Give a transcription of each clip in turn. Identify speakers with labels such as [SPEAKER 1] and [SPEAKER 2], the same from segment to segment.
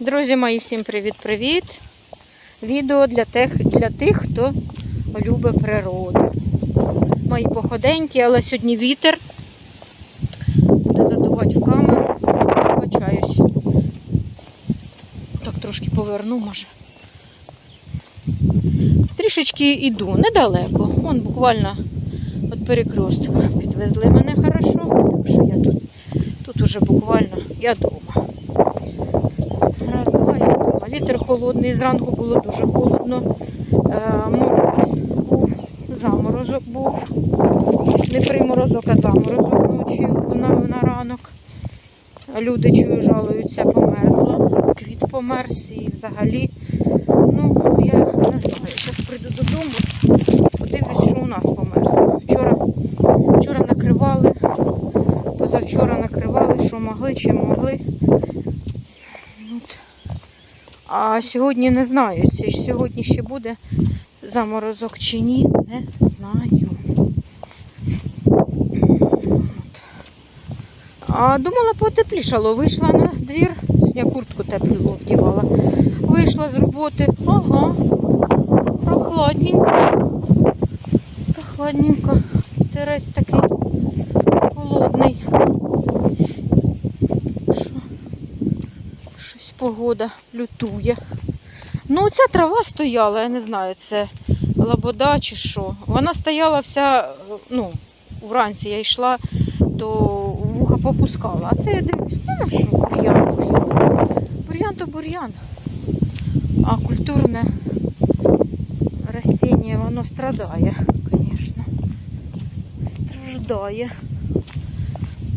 [SPEAKER 1] Друзі мої, всім привіт-привіт! Відео для тих, для тих, хто любить природу. Мої походенькі, але сьогодні вітер. Буде задувати в камеру. Вибачаюсь. Так трошки поверну, може. Трішечки йду, недалеко. Вон буквально від перекрестка. Підвезли мене хорошо, так що я тут, тут уже буквально я вдома. Раз, два, я вдома. Вітер холодний, зранку було дуже холодно. Е, мороз був, заморозок був. Не приморозок, а заморозок ночі на, на ранок. Люди чую, жалуються, померзло. Квіт померз і взагалі. Ну, я не знаю. Зараз прийду додому, подивлюсь, що у нас померзло. Вчора, вчора накривали, позавчора накривали, що могли, чи могли. А сьогодні не знаю, чи сьогодні ще буде заморозок чи ні, не знаю. А думала, потеплішало. Вийшла на двір, я куртку теплу вдівала. Вийшла з роботи. Ага. Прохладненько. Прохладненько. Вітерець такий холодний. Що? Щось погода лютує. Ну, ця трава стояла, я не знаю, це лабода чи що. Вона стояла вся, ну, вранці я йшла, то вуха попускала. А це я дивлюсь, ну що, бур'ян, бур'ян. Бур'ян то бур'ян. А культурне растіння, воно страдає, звісно. Страждає.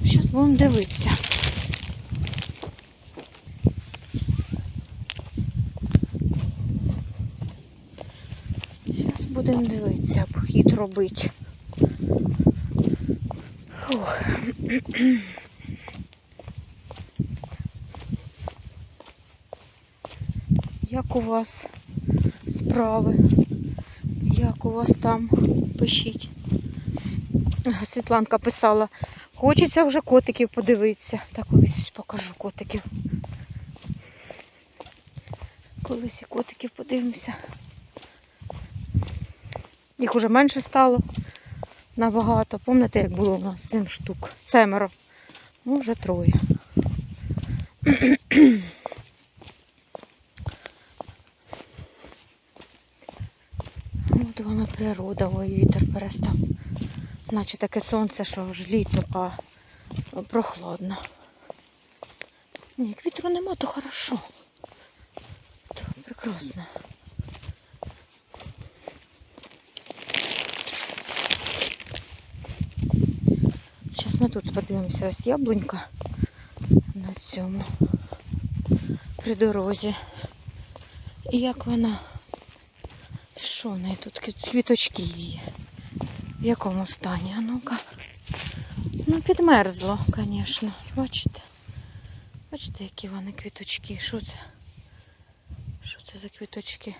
[SPEAKER 1] Зараз будемо дивитися. Зараз будемо дивитися, обхід робити. Фух. Як у вас справи? Як у вас там? Пишіть. Світланка писала, хочеться вже котиків подивитися. Так ось покажу котиків. Колись і котиків подивимося. Їх уже менше стало набагато. Пам'ятаєте, як було у нас 7 штук? Семеро. Ну, вже троє. От вона природа, ой, вітер перестав. Наче таке сонце, що ж літо, а прохладно. Ні, як вітру нема, то хорошо. То прекрасно. Зараз ми тут подивимося ось яблунька на цьому при дорозі. І як вона, що в неї тут Квіт- квіточки її? В якому стані? А ну-ка. Ну, підмерзло, звісно. Бачите? Бачите, які вони квіточки? Що це? Що це за квіточки?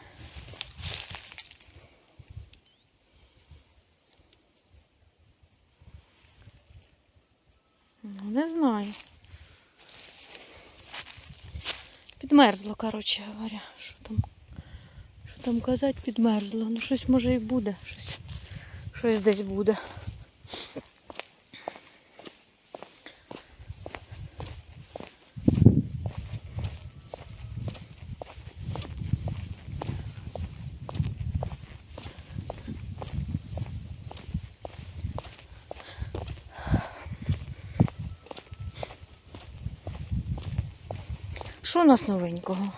[SPEAKER 1] Ну, не знаю. Підмерзло, коротше говоря. Що там? Що там казати, підмерзло. Ну щось може і буде. Щось, щось десь буде. Що у нас новенького?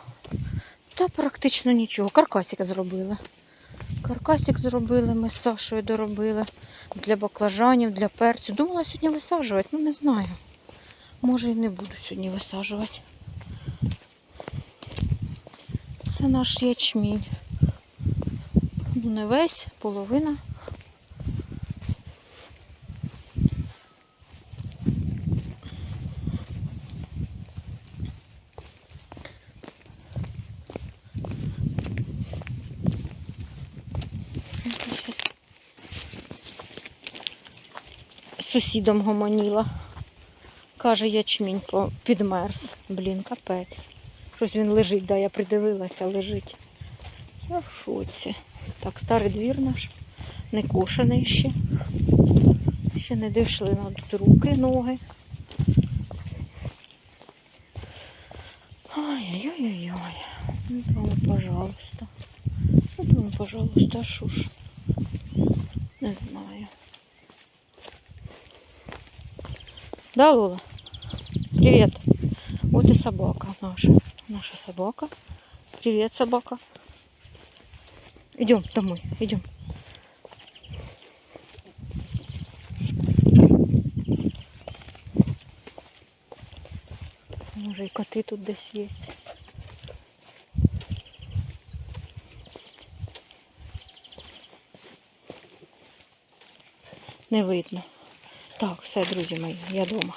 [SPEAKER 1] Та практично нічого. Каркасик зробили. Каркасик зробили, ми з Сашою доробили. Для баклажанів, для перцю. Думала сьогодні висаджувати, ну не знаю. Може і не буду сьогодні висаджувати. Це наш ячмінь. Не весь, половина. З сусідом гомоніла. Каже, ячмінь підмерз. Блін, капець. Щось він лежить, да, я придивилася, лежить. Я в шоці. Так, старий двір наш, не кошений ще. Ще не дійшли на тут руки, ноги. Ой-ой-ой-ой. Ну, там, пожалуйста. Ну, там, пожалуйста, ж. Не знаю. Да, Лола? Привет. Вот и собака наша. Наша собака. Привет, собака. Идем домой, идем. Може і коти тут десь є. Не видно. Так, все, друзі мої, я вдома.